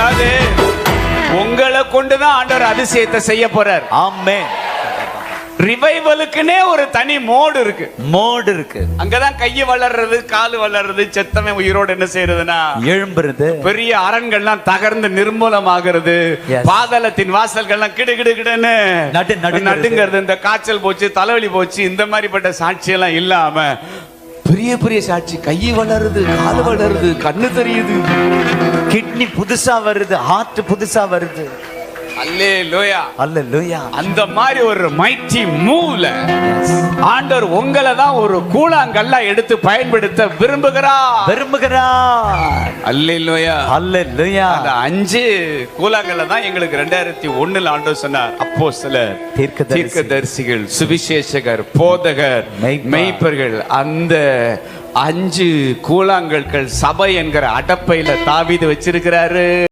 அதாவது உங்களை கொண்டுதான் ஆண்டவர் அதிசயத்தை செய்ய போறார். ஆமென். ரிவைவலுக்குனே ஒரு தனி மோடு இருக்கு. மோடு இருக்கு. அங்கதான் கையை வளர்றது காலு வளர்றது செத்தவன் உயிரோடு என்ன செய்யறதுன்னா எழும்புறது. பெரிய அரண்கள்லாம் தகர்ந்து நிர்மூலமாகிறது. பாதாளத்தின் வாசல்கள்லாம் கிடு கிடு கிடுன்னு நடு நடுங்கிறது. இந்த காய்ச்சல் போச்சு தலைவலி போச்சு இந்த மாதிரிப்பட்ட சாட்சி எல்லாம் இல்லாம பெரிய பெரிய சாட்சி. கை வளருது கால் வளருது கண்ணு தெரியுது. கிட்னி புதுசா வருது ஹார்ட் புதுசா வருது. அந்த மாதிரி ஒரு மைட்டி மூவ்ல ஆண்டவர் உங்களை தான் ஒரு கூழாங்கல்லா எடுத்து பயன்படுத்த விரும்புகிறார். விரும்புகிறார். அல்லே லோயா அல்லேலூயா. அந்த அஞ்சு கூழாங்கல்ல தான் எங்களுக்கு ரெண்டாயிரத்தி ஒண்ணுல ஆண்டவர் சொன்னார். அப்போ சில தீர்க்கதரிசி. தீர்க்கதரிசிகள் சுவிசேஷகர் போதகர் மெய்ப்பர். மெய்ப்பர்கள் அந்த அஞ்சு கூழாங்கற்கள் சபை என்கிற அடப்பையில தாவீது வச்சிருக்கிறாரு.